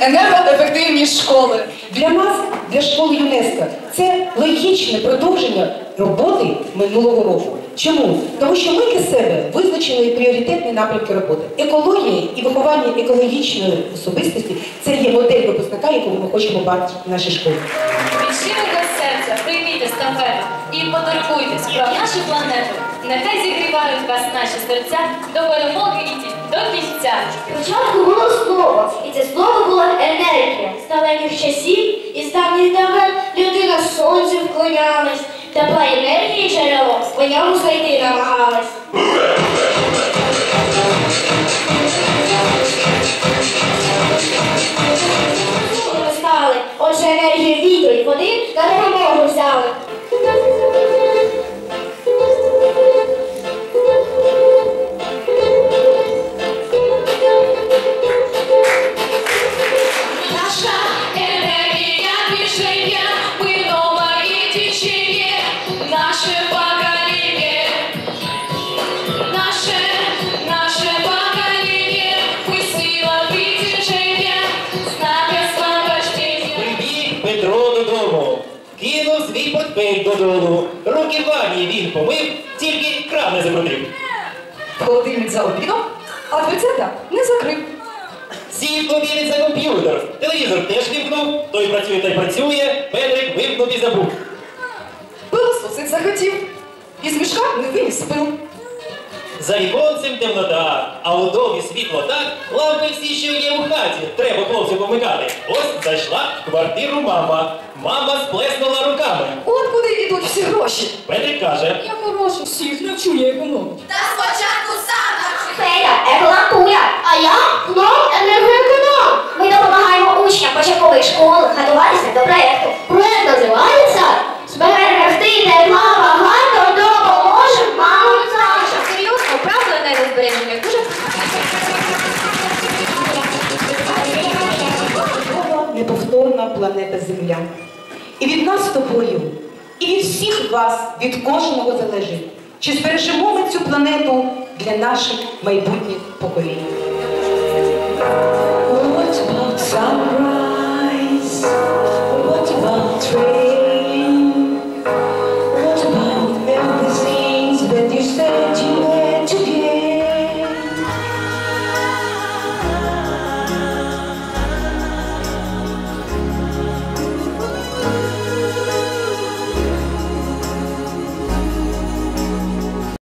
енергоефективні школи. Для нас, для школи ЮНЕСКО, це логічне продовження роботи минулого року. Чому? Тому що ми для себе визначили пріоритетні напрямки роботи. Екологія і виховання екологічної особистості це є модель випускника, яку ми хочемо бачити в нашій школі. Від щирого серця прийміть естафету і потурбуйтесь про нашу планету. Нехай зігрівають вас наші серця до перемоги і до кінця. Спочатку було слово, і це слово було енергія. З далеких часів і з давніх давен людина сонцю вклонялась, тепла енергії джерело по ньому знайти намагалась. Свій портфель додолу. Руки в ванні він помив, тільки кран не закрутив. Холодильник за обідом, а дверцята не закрив. Сів обідець за комп'ютер, телевізор теж вімкнув, той працює, той працює, Петрик вимкнув і забув. Пилососить захотів. Із мішка не виніс пил. За віконцем темнота, а у домі світло так, лампи всі, що є у хаті, треба хлопцю помикати. Ось зайшла в квартиру мама. Мама сплеснула руками. От куди йдуть всі гроші. Петрик каже, Я хороший всіх навчу я економити. Та спочатку неповторна планета Земля. І від нас з тобою, і від всіх вас, від кожного залежить, чи збережемо ми цю планету для наших майбутніх поколінь.